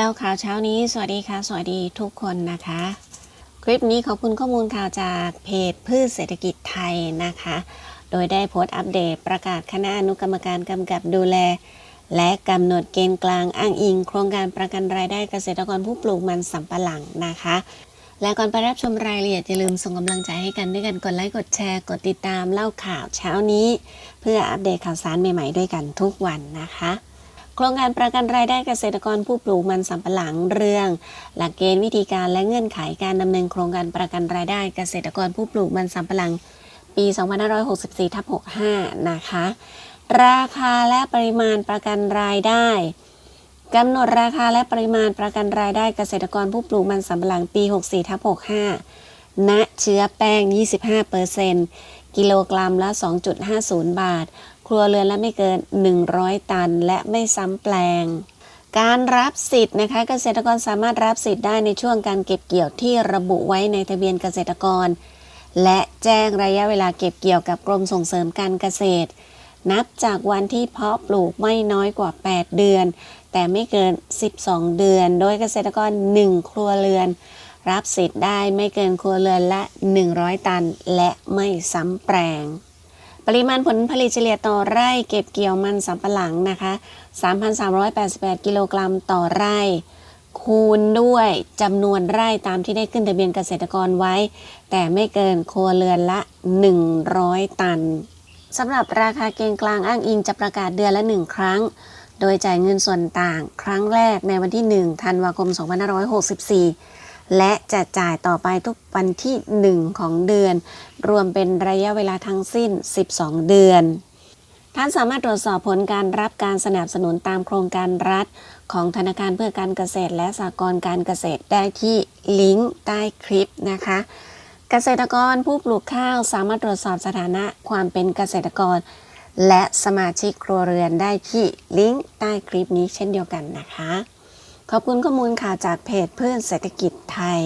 แล้วข่าวเช้านี้สวัสดีค่ะ สวัสดีทุกคนนะคะ คลิปนี้ขอบคุณข้อมูลข่าวจากเพจพืชเศรษฐกิจไทยนะคะ โดยได้โพสต์อัปเดตประกาศคณะอนุกรรมการกำกับดูแล และกำหนดเกณฑ์กลางอ้างอิง โครงการประกันรายได้เกษตรกรผู้ปลูกมันสำปะหลังนะคะและก่อนไปรับชมรายละเอียดอย่าลืมส่งกำลังใจให้กันด้วยกันกดไลค์กดแชร์กดติดตามเล่าข่าวเช้านี้ เพื่ออัปเดตข่าวสารใหม่ๆด้วยกันทุกวันนะคะ โครงการประกันรายได้เกษตรกรผู้ปลูกมันสำปะหลังเรื่อง หลักเกณฑ์วิธีการและเงื่อนไขการดำเนินโครงการประกันรายได้เกษตรกรผู้ปลูกมันสำปะหลัง ปี 2564ทับ65 นะคะ ราคาและปริมาณประกันรายได้กำหนดราคาและปริมาณประกันรายได้เกษตรกรผู้ปลูกมันสำปะหลังปี 64ทับ65ณเชื้อแป้ง 25%กิโลกรัมละ 2.50 บาท ครัวเรือนละไม่เกิน 100 ตัน และไม่ซ้ำแปลง การรับสิทธิ์นะคะ เกษตรกรสามารถรับสิทธิ์ได้ในช่วงการเก็บเกี่ยวที่ระบุไว้ในทะเบียนเกษตรกร และแจ้งระยะเวลาเก็บเกี่ยวกับกรมส่งเสริมการเกษตร นับจากวันที่เพาะปลูกไม่น้อยกว่า 8 เดือน แต่ไม่เกิน 12 เดือน โดยเกษตรกร 1 ครัวเรือน รับสิทธิ์ได้ไม่เกินครัวเรือนละ 100 ตัน และไม่ซ้ำแปลง ปริมาณผลผลิตเฉลี่ยต่อไร่เก็บเกี่ยวมันสำปะหลังนะคะ 3,388 กิโลกรัมต่อไร่ คูณด้วยจำนวนไร่ตามที่ได้ขึ้นทะเบียนเกษตรกรไว้ แต่ไม่เกินครัวเรือนละ 100 ตันสำหรับราคาเกณฑ์กลางอ้างอิงจะประกาศเดือนละ 1 ครั้ง โดยจ่ายเงินส่วนต่าง ครั้งแรกในวันที่ 1 ธันวาคม 2564 และจะจ่ายต่อไปทุกวันที่ 1 ของเดือน รวมเป็นระยะเวลาทั้งสิ้น 12 เดือน ท่านสามารถตรวจสอบผลการรับการสนับสนุนตามโครงการรัฐ ของธนาคารเพื่อการเกษตรและสหกรณ์การเกษตรได้ที่ลิงก์ใต้คลิปนะคะ เกษตรกรผู้ปลูกข้าวสามารถตรวจสอบสถานะความเป็นเกษตรกร และสมาชิกครัวเรือนได้ที่ลิงก์ใต้คลิปนี้เช่นเดียวกันนะคะ ขอบคุณข้อมูลข่าวจากเพจเพื่อนเศรษฐกิจไทย